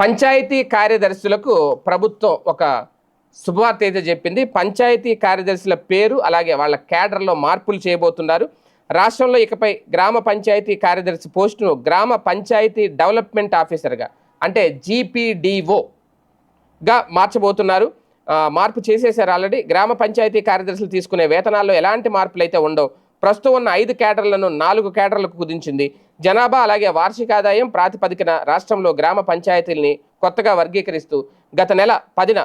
పంచాయతీ కార్యదర్శులకు ప్రభుత్వం ఒక శుభవార్త అయితే చెప్పింది. పంచాయతీ కార్యదర్శుల పేరు అలాగే వాళ్ళ క్యాడర్లో మార్పులు చేయబోతున్నారు. రాష్ట్రంలో ఇకపై గ్రామ పంచాయతీ కార్యదర్శి పోస్టును గ్రామ పంచాయతీ డెవలప్మెంట్ ఆఫీసర్గా అంటే జీపీడీఓగా మార్చబోతున్నారు. మార్పు చేసేశారు ఆల్రెడీ. గ్రామ పంచాయతీ కార్యదర్శులు తీసుకునే వేతనాల్లో ఎలాంటి మార్పులు అయితే ఉండవు. ప్రస్తుతం ఉన్న ఐదు కేటర్లను నాలుగు కేటర్లకు కుదించింది. జనాభా అలాగే వార్షిక ఆదాయం ప్రాతిపదికన రాష్ట్రంలో గ్రామ పంచాయతీల్ని కొత్తగా వర్గీకరిస్తూ గత నెల పదిన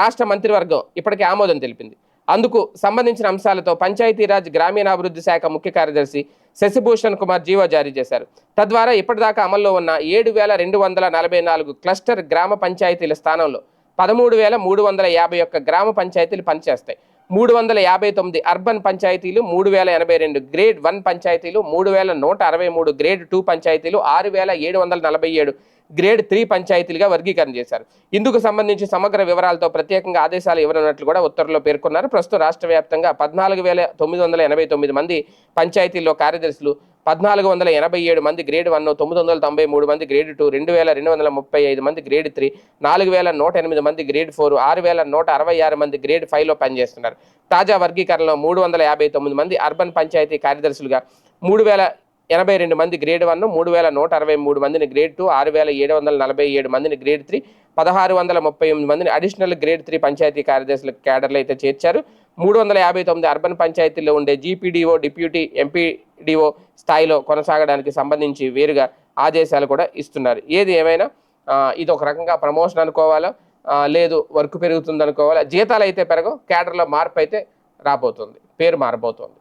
రాష్ట్ర మంత్రివర్గం ఇప్పటికే ఆమోదం తెలిపింది. అందుకు సంబంధించిన అంశాలతో పంచాయతీరాజ్ గ్రామీణాభివృద్ధి శాఖ ముఖ్య కార్యదర్శి శశిభూషణ్ కుమార్ జీవో జారీ చేశారు. తద్వారా ఇప్పటిదాకా అమల్లో ఉన్న ఏడు వేల రెండు వందల నలభై నాలుగు క్లస్టర్ గ్రామ పంచాయతీల స్థానంలో పదమూడు వేల మూడు వందల యాభై ఒక్క గ్రామ పంచాయతీలు పనిచేస్తాయి. మూడు వందల యాభై తొమ్మిది అర్బన్ పంచాయతీలు మూడు వేల ఎనభై రెండు గ్రేడ్ వన్ పంచాయతీలు మూడు వేల నూట అరవై మూడు గ్రేడ్ టూ పంచాయతీలు ఆరు వేల ఏడు వందల నలభై ఏడు గ్రేడ్ త్రీ పంచాయతీలుగా వర్గీకరణ చేశారు. ఇందుకు సంబంధించి సమగ్ర వివరాలతో ప్రత్యేకంగా ఆదేశాలు ఇవ్వనున్నట్లు కూడా ఉత్తర్వులో పేర్కొన్నారు. ప్రస్తుతం రాష్ట్ర వ్యాప్తంగా పద్నాలుగు వేల తొమ్మిది వందల ఎనభై తొమ్మిది మంది పంచాయతీల్లో కార్యదర్శులు పద్నాలుగు వందల ఎనభై ఏడు మంది గ్రేడ్ వన్ తొమ్మిది వందల తొంభై మూడు మంది గ్రేడ్ టూ రెండు వేల రెండు వందల ముప్పై ఐదు మంది గ్రేడ్ త్రీ నాలుగు వేల నూట ఎనిమిది మంది గ్రేడ్ ఫోర్ ఆరు వేల నూట అరవై ఆరు మంది గ్రేడ్ ఫైవ్లో పనిచేస్తున్నారు. తాజా వర్గీకరణలో మూడు వందల యాభై తొమ్మిది మంది అర్బన్ పంచాయతీ కార్యదర్శులుగా మూడు వేల ఎనభై రెండు మంది గ్రేడ్ వన్ మూడు వేల నూట అరవై మూడు మందిని గ్రేడ్ టూ ఆరు వేల ఏడు వందల నలభై ఏడు మందిని గ్రేడ్ త్రీ పదహారు వందల ముప్పై ఎనిమిది మందిని అడిషనల్ గ్రేడ్ త్రీ పంచాయతీ కార్యదర్శుల క్యాడర్లు అయితే చేర్చారు. మూడు వందల యాభై తొమ్మిది అర్బన్ పంచాయతీల్లో ఉండే జీపీడీఓ డిప్యూటీ ఎంపీ డిఓ స్థాయిలో కొనసాగడానికి సంబంధించి వేరుగా ఆదేశాలు కూడా ఇస్తున్నారు. ఏది ఏమైనా ఇది ఒక రకంగా ప్రమోషన్ అనుకోవాలా? లేదు వర్క్ పెరుగుతుంది అనుకోవాలా జీతాలు అయితే పెరగవు క్యాడర్లో మార్పు అయితే రాబోతుంది పేరు మారబోతుంది.